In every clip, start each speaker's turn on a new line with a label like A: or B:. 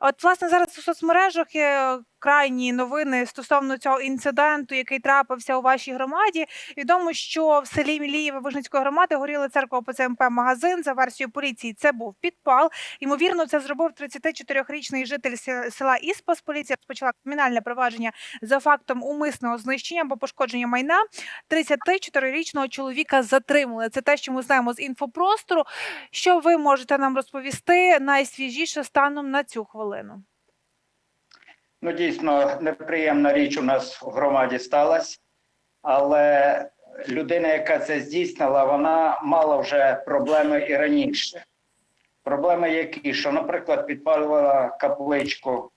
A: От, власне, зараз у соцмережах є крайні новини стосовно цього інциденту, який трапився у вашій громаді. Відомо, що в селі Мілієве Вижницької громади горіла церква ОПЦМП магазин. За версією поліції, це був підпал. Ймовірно, це зробив 34-річний житель села Іспас. Поліція розпочала кримінальне провадження за фактом умисного знищення або пошкодження майна. 34-річного чоловіка затримали. Це те, що ми знаємо з інфопростору. Що ви можете нам розповісти найсвіжіше станом на цю хвилину?
B: Ну, дійсно, неприємна річ у нас в громаді сталася, але людина, яка це здійснила, вона мала вже проблеми і раніше. Проблеми які, що, наприклад, підпалювала капличку.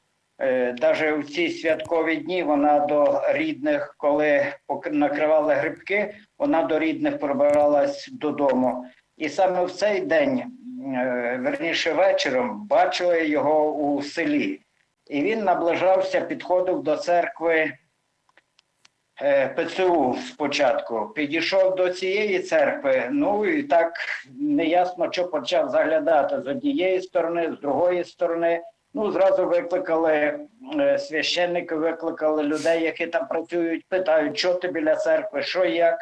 B: Навіть у ці святкові дні вона до рідних, коли накривали грибки, вона до рідних пробиралась додому. І саме в цей день, е, верніше вечором, бачили його у селі. І він наближався, підходив до церкви е, ПЦУ спочатку. Підійшов до цієї церкви, ну і так неясно, що почав заглядати з однієї сторони, з другої сторони. Ну, зразу викликали е, священники, викликали людей, які там працюють, питають, що ти біля церкви, що як.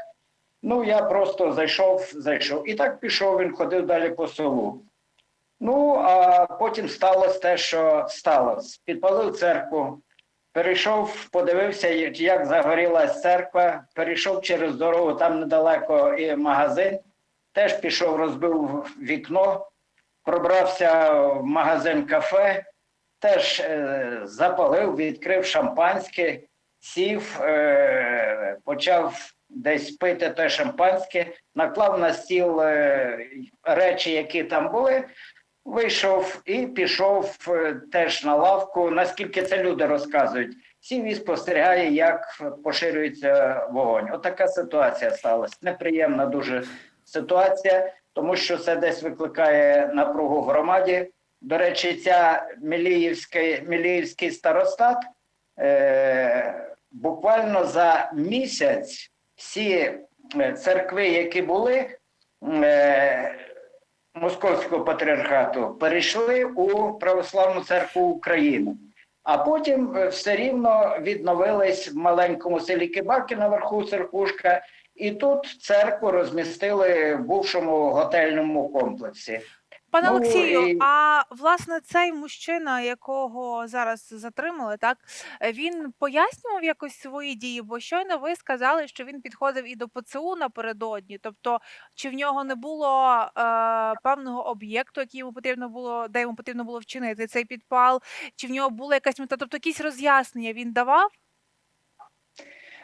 B: Ну, я просто зайшов, зайшов. І так пішов, він ходив далі по селу. Ну, а потім сталося те, що сталося. Підпалив церкву, перейшов, подивився, як загорілась церква, перейшов через дорогу, там недалеко і магазин. Теж пішов, розбив вікно, пробрався в магазин кафе, теж е, запалив, відкрив шампанське, сів, е, почав десь пити те шампанське, наклав на стіл е, речі, які там були. Вийшов і пішов е, теж на лавку, наскільки це люди розказують. Сів і спостерігає, як поширюється вогонь. Отака ситуація сталася. Неприємна дуже ситуація, тому що це десь викликає напругу в громаді. До речі, ця Міліївський, Міліївський старостат е, буквально за місяць всі е, церкви, які були, е, Московського патріархату перейшли у Православну церкву України. А потім е, все рівно відновились в маленькому селі Кибаки наверху Церкушка, і тут церкву розмістили в бувшому готельному комплексі.
A: Пане
B: Ну,
A: Олексію,
B: і-
A: а власне цей мужчина, якого зараз затримали, так він пояснював якось свої дії, бо щойно ви сказали, що він підходив і до ПЦУ напередодні. Тобто, чи в нього не було е, певного об'єкту, який йому потрібно було, де йому потрібно було вчинити цей підпал, чи в нього була якась мета, тобто якісь роз'яснення він давав?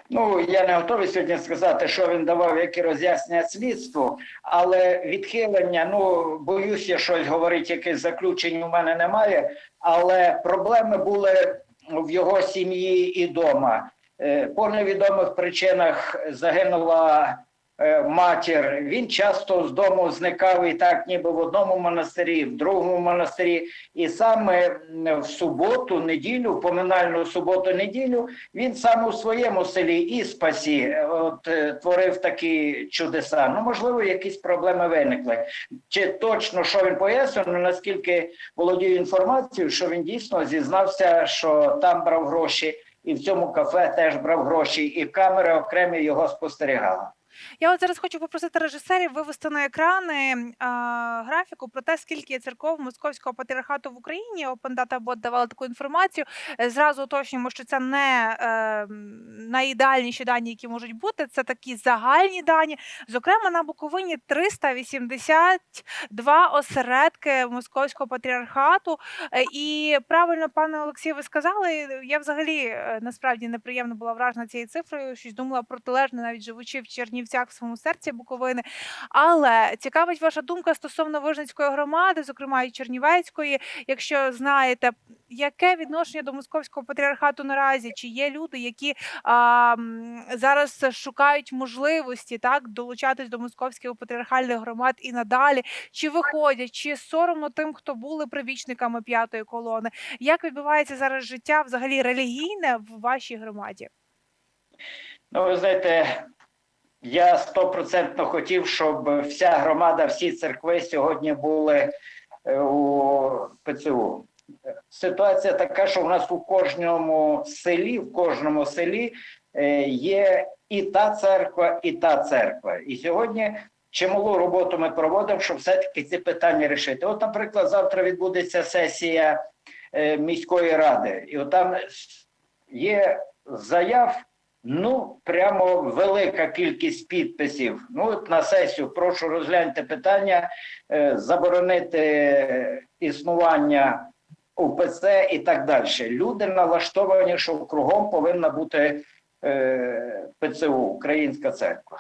B: Ну, я не готовий сьогодні сказати, що він давав, які роз'яснення слідству, але відхилення, ну боюся щось говорити, якесь заключення у мене немає. Але проблеми були в його сім'ї і дома. Е, По невідомих причинах загинула матір. Він часто з дому зникав і так, ніби в одному монастирі, в другому монастирі. І саме в суботу, неділю, поминальну суботу, неділю, він саме у своєму селі Іспасі е, от, е, творив такі чудеса. Ну, можливо, якісь проблеми виникли. Чи точно що він пояснив, ну, наскільки володію інформацією, що він дійсно зізнався, що там брав гроші, і в цьому кафе теж брав гроші, і камери окремі його спостерігали.
A: Я от зараз хочу попросити режисерів вивести на екрани а, графіку про те, скільки церков Московського патріархату в Україні. Data Bot давала таку інформацію. Е, Зразу уточнюємо, що це не е, найідеальніші дані, які можуть бути. Це такі загальні дані. Зокрема, на Буковині 382 осередки Московського патріархату. Е, І правильно, пане Олексію, ви сказали. Я взагалі е, насправді неприємно була вражена цією цифрою. Щось думала протилежне, навіть живучи в Чернівцях в своєму серці Буковини. Але цікавить ваша думка стосовно Вижницької громади, зокрема і Чернівецької. Якщо знаєте, яке відношення до московського патріархату наразі? Чи є люди, які а, зараз шукають можливості так долучатись до московських патріархальних громад і надалі? Чи виходять, чи соромно тим, хто були прибічниками п'ятої колони? Як відбувається зараз життя взагалі релігійне в вашій громаді?
B: Ну, ви знаєте, я стопроцентно хотів, щоб вся громада, всі церкви сьогодні були е, у ПЦУ. ситуація така, що в нас у кожному селі, в кожному селі е, є і та церква, і та церква. І сьогодні чималу роботу ми проводимо, щоб все-таки ці питання рішити. От, наприклад, завтра відбудеться сесія е, міської ради, і от там є заяв. Ну, прямо велика кількість підписів. Ну, от на сесію прошу розгляньте питання, е, заборонити існування УПЦ і так далі. Люди налаштовані, що кругом повинна бути е, ПЦУ, Українська церква.